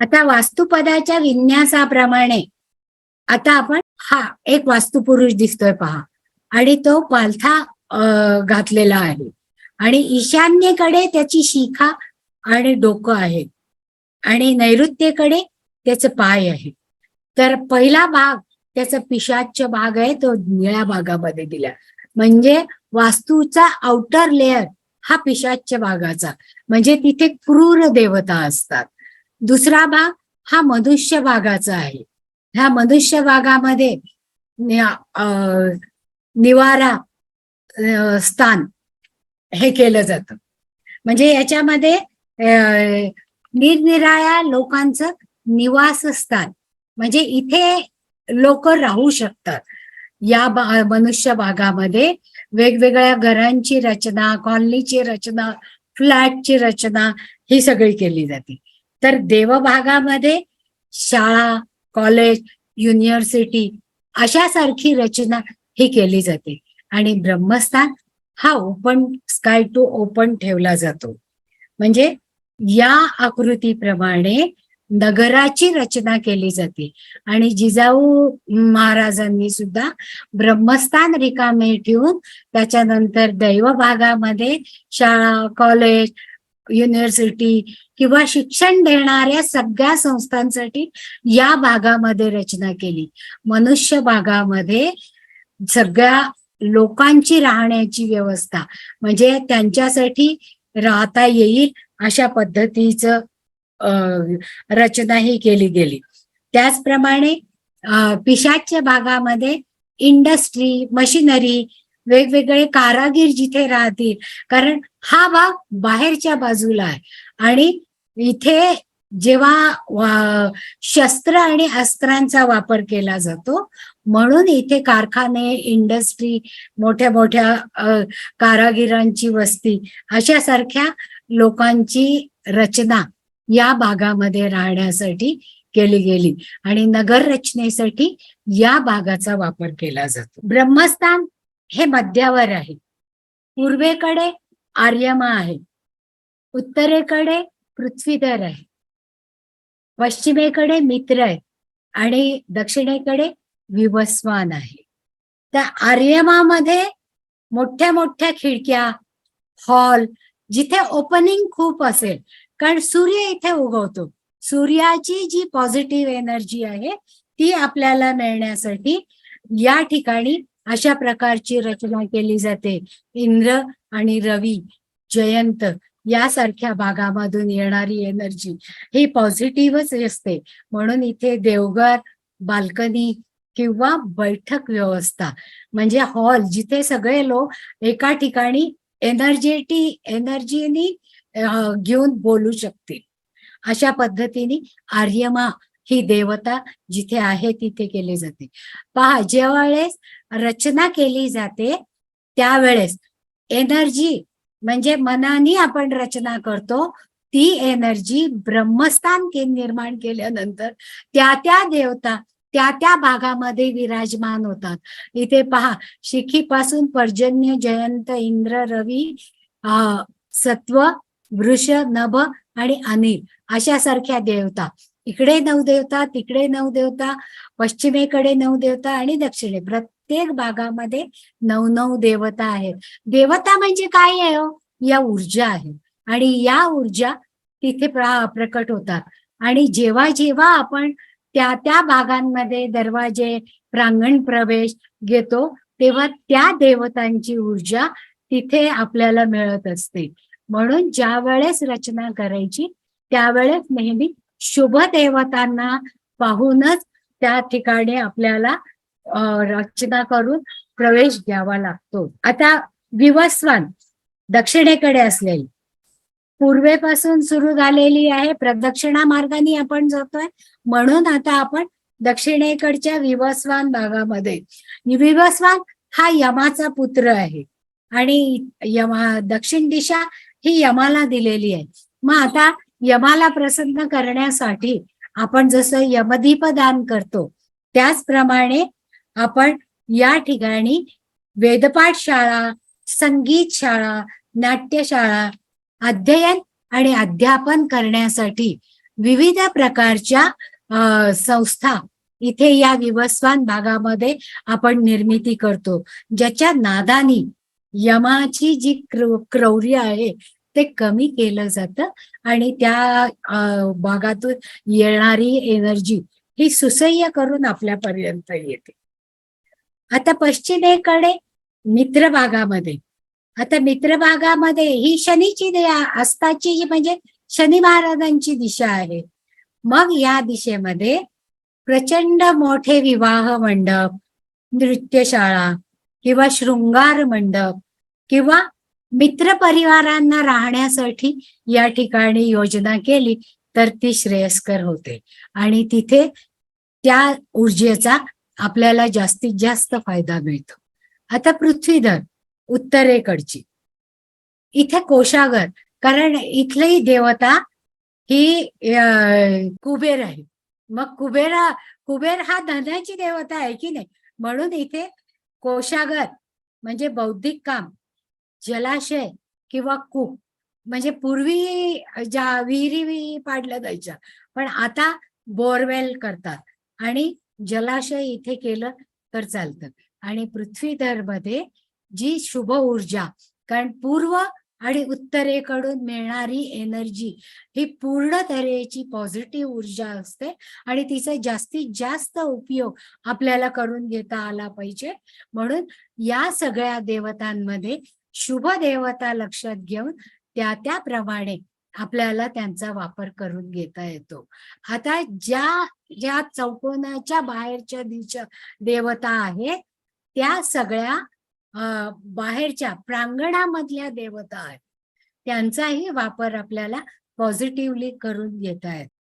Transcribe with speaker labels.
Speaker 1: आता वास्तुपदाच्या विन्यासाप्रमाणे आता आपण हा एक वास्तुपुरुष दिसतोय पहा. आणि तो पालथा घातलेला आहे. आणि ईशान्येकडे त्याची शिखा आणि डोकं आहे. आणि नैऋत्येकडे त्याचे पाय आहे. तर पहिला भाग त्याचा पिशाच्य भाग आहे तो निळ्या भागामध्ये दिला. म्हणजे वास्तूचा आउटर लेअर हा पिशाच्य भागाचा. म्हणजे तिथे क्रूर देवता असतात. दुसरा भाग हा मनुष्य भागाचा आहे. ह्या मनुष्य भागामध्ये निवारा स्थान हे केलं जातं. म्हणजे याच्यामध्ये निरनिराळ्या लोकांचं निवासस्थान म्हणजे इथे लोक राहू शकतात. या बा- मनुष्य भागामध्ये वेगवेगळ्या घरांची रचना कॉलनीची रचना फ्लॅटची रचना ही सगळी केली जाते. तर देवभागामध्ये शाळा कॉलेज युनिव्हर्सिटी अशासारखी रचना ही केली जाते. आणि ब्रह्मस्थान हा ओपन स्काय टू ओपन ठेवला जातो. म्हणजे या आकृतीप्रमाणे नगराची रचना केली जाते. आणि जिजाऊ महाराजांनी सुद्धा ब्रह्मस्थान रिकामे ठेवून त्याच्यानंतर दैव भागामध्ये शाळा कॉलेज युनिव्हर्सिटी किंवा शिक्षण देणाऱ्या सगळ्या संस्थांसाठी या भागामध्ये रचना केली. मनुष्य भागामध्ये सगळ्या लोकांची राहण्याची व्यवस्था म्हणजे त्यांच्यासाठी राहता येईल अशा पद्धतीचं रचना ही केली गेली. त्याचप्रमाणे पिशाच्या भागामध्ये इंडस्ट्री मशिनरी वेगवेगळे कारागीर जिथे राहतील. कारण हा भाग बाहेरच्या बाजूला आहे. आणि इथे जेव्हा शस्त्र आणि अस्त्रांचा वापर केला जातो म्हणून इथे कारखाने इंडस्ट्री मोठ्या मोठ्या कारागिरांची वस्ती अशा सारख्या लोकांची रचना या भागामध्ये राहण्यासाठी केली गेली. आणि नगर रचनेसाठी या भागाचा वापर केला जातो. ब्रह्मस्थान हे मध्यावर आहे. पूर्वेकडे आर्यमा आहे. उत्तरेकडे पृथ्वीधर आहे. पश्चिमेकडे मित्र आहे. आणि दक्षिणेकडे विवस्वान आहे. त्या आर्यमामध्ये मोठ्या मोठ्या खिडक्या हॉल जिथे ओपनिंग खूप असेल. कारण सूर्य इथे उगवतो. सूर्याची जी पॉझिटिव्ह एनर्जी आहे ती आपल्याला मिळण्यासाठी या ठिकाणी अशा प्रकारची रचना केली जाते. इंद्र आणि रवी जयंत यासारख्या भागामधून येणारी एनर्जी ही पॉझिटिव्हच असते. म्हणून इथे देवघर बाल्कनी किंवा बैठक व्यवस्था म्हणजे हॉल जिथे सगळे लोक एका ठिकाणी एनर्जेटी एनर्जीनी घेऊन बोलू शकतील. अशा पद्धतीने आर्यमा ही देवता जिथे आहे तिथे केले जाते. पहा जेव्हा वेळेस रचना केली जाते त्यावेळेस. एनर्जी म्हणजे मनाने आपण रचना करतो ती एनर्जी ब्रह्मस्थान के निर्माण केल्यानंतर त्या त्या देवता त्या त्या भागामध्ये विराजमान होतात. इथे पहा शिखीपासून पर्जन्य जयंत इंद्र रवी अं, सत्व वृष नभ आणि अनिल अशासारख्या देवता. इकडे नऊ देवता तिकडे नऊ देवता पश्चिमेकडे नऊ देवता आणि दक्षिणे. प्रत्येक भागामध्ये नऊ नऊ देवता आहेत. देवता म्हणजे काय आहे हो? या ऊर्जा आहे. आणि या ऊर्जा तिथे प्रा- प्रकट होतात. आणि जेव्हा जेव्हा आपण त्या त्या भागांमध्ये दरवाजे प्रांगण प्रवेश घेतो तेव्हा त्या देवतांची ऊर्जा तिथे आपल्याला मिळत असते. म्हणून ज्या वेळेस रचना करायची त्यावेळेस नेहमी शुभ देवतांना पाहूनच त्या ठिकाणी आपल्याला रचना करून प्रवेश घ्यावा लागतो. आता विवस्वान दक्षिणेकडे असलेली. पूर्वेपासून सुरू झालेली आहे. प्रदक्षिणा मार्गाने आपण जातोय. म्हणून आता आपण दक्षिणेकडच्या विवस्वान भागामध्ये. विवस्वान हा यमाचा पुत्र आहे. आणि यमा दक्षिण दिशा ही यमाला दिलेली आहे. मग आता यमाला प्रसन्न करण्यासाठी आपण जसं यमदीप दान करतो त्याचप्रमाणे आपण या ठिकाणी वेदपाठ शाळा संगीत शाळा नाट्यशाळा अध्ययन आणि अध्यापन करण्यासाठी विविध प्रकारच्या संस्था इथे या विवस्वान भागामध्ये आपण निर्मिती करतो. ज्याच्या नादानी यमाची जी क्र- क्रौर्य आहे ते कमी केलं जातं आणि त्या भागातून येणारी एनर्जी ही सुसह्य करून आपल्यापर्यंत येते. आता पश्चिमेकडे मित्र भागामध्ये आता मित्र भागामध्ये ही शनीची दे- अस्ताची जी म्हणजे शनी महाराजांची दिशा आहे. मग या दिशेमध्ये प्रचंड मोठे विवाह मंडप नृत्यशाळा किंवा शृंगार मंडप किंवा मित्र परिवारांना राहण्यासाठी या ठिकाणी योजना केली तर ती श्रेयस्कर होते. आणि तिथे त्या ऊर्जेचा आपल्याला जास्तीत जास्त फायदा मिळतो. आता पृथ्वीधर उत्तरेकडची. इथे कोशागर कारण इथली देवता ही कुबेर आहे. मग कुबेरा कुबेर हा धनाची देवता आहे की नाही? म्हणून इथे कोशागर म्हणजे बौद्धिक काम जलाशय किंवा कूप म्हणजे पूर्वी ज्या विहिरी पाडल्या जायच्या पण आता बोरवेल करतात. आणि जलाशय इथे केलं तर चालतं. आणि पृथ्वीधरमध्ये जी शुभ ऊर्जा कारण पूर्व आणि उत्तरेकडून मिळणारी एनर्जी ही पूर्ण तऱ्हेची पॉझिटिव्ह ऊर्जा असते आणि तिचा जास्तीत जास्त उपयोग आपल्याला करून घेता आला पाहिजे. म्हणून या सगळ्या देवतांमध्ये शुभ देवता लक्षात घेऊन त्या त्याप्रमाणे आपल्याला त्यांचा वापर करून घेता येतो. आता ज्या ज्या चौकोनाच्या बाहेरच्या दिशा देवता आहेत त्या सगळ्या बाहेरच्या प्रांगणामधल्या देवता आहेत. त्यांचाही वापर आपल्याला पॉझिटिव्हली करून घेता येतो.